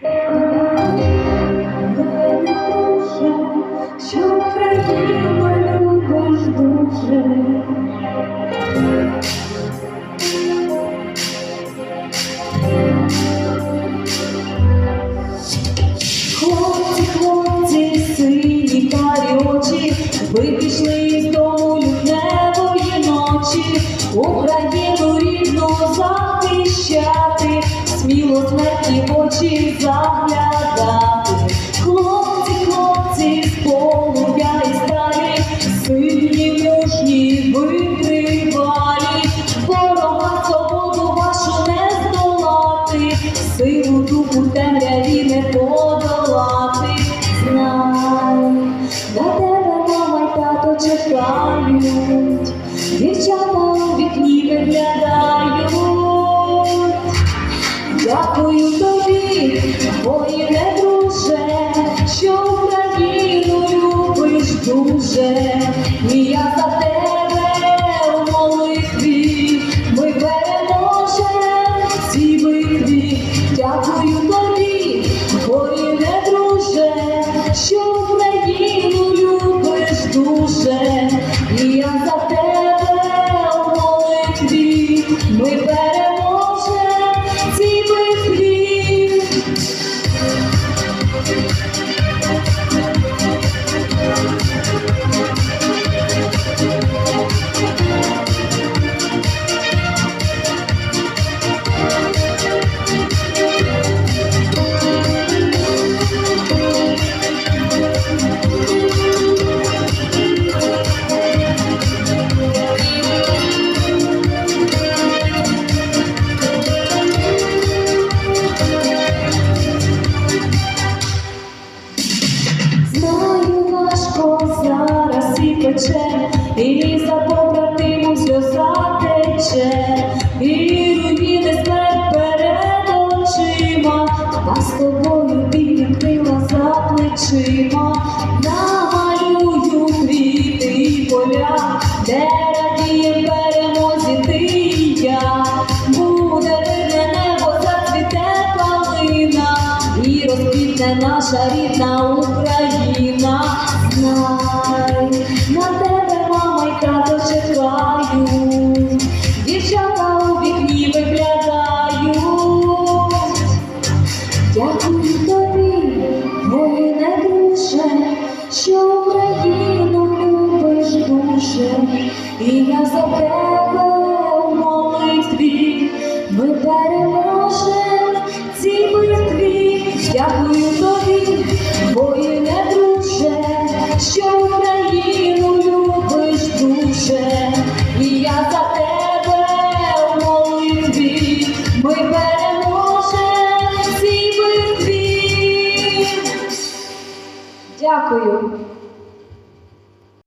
Що Україну любиш дуже. Хлопці, хлопці, сині карі очі, пішли з дому лютневої ночі, Україну рідну захищати, сміло смерті очі заглядати. Хлопці, хлопці, з полум'я і сталі, сильні, мужні, витривалі, ворога свободу вашу не здолати, силу духу темряві не подолати. Знай, на тебе мама й тато чекають, дівчата дуже, і я за тебе у молитві, ми переможемо в цій битві. Дякую тобі, воїне друже, що Україну любиш дуже, і я за тебе зараз і за побратимом сльоза тече, і руїни смерть перед очима, а з тобою крила за плечима, наша рідна Україна. Знай, на тебе мама й тато чекають, дівчата у вікні виглядають. Дякую тобі, воїне друже, що Україну любиш дуже, і я за тебе переможемо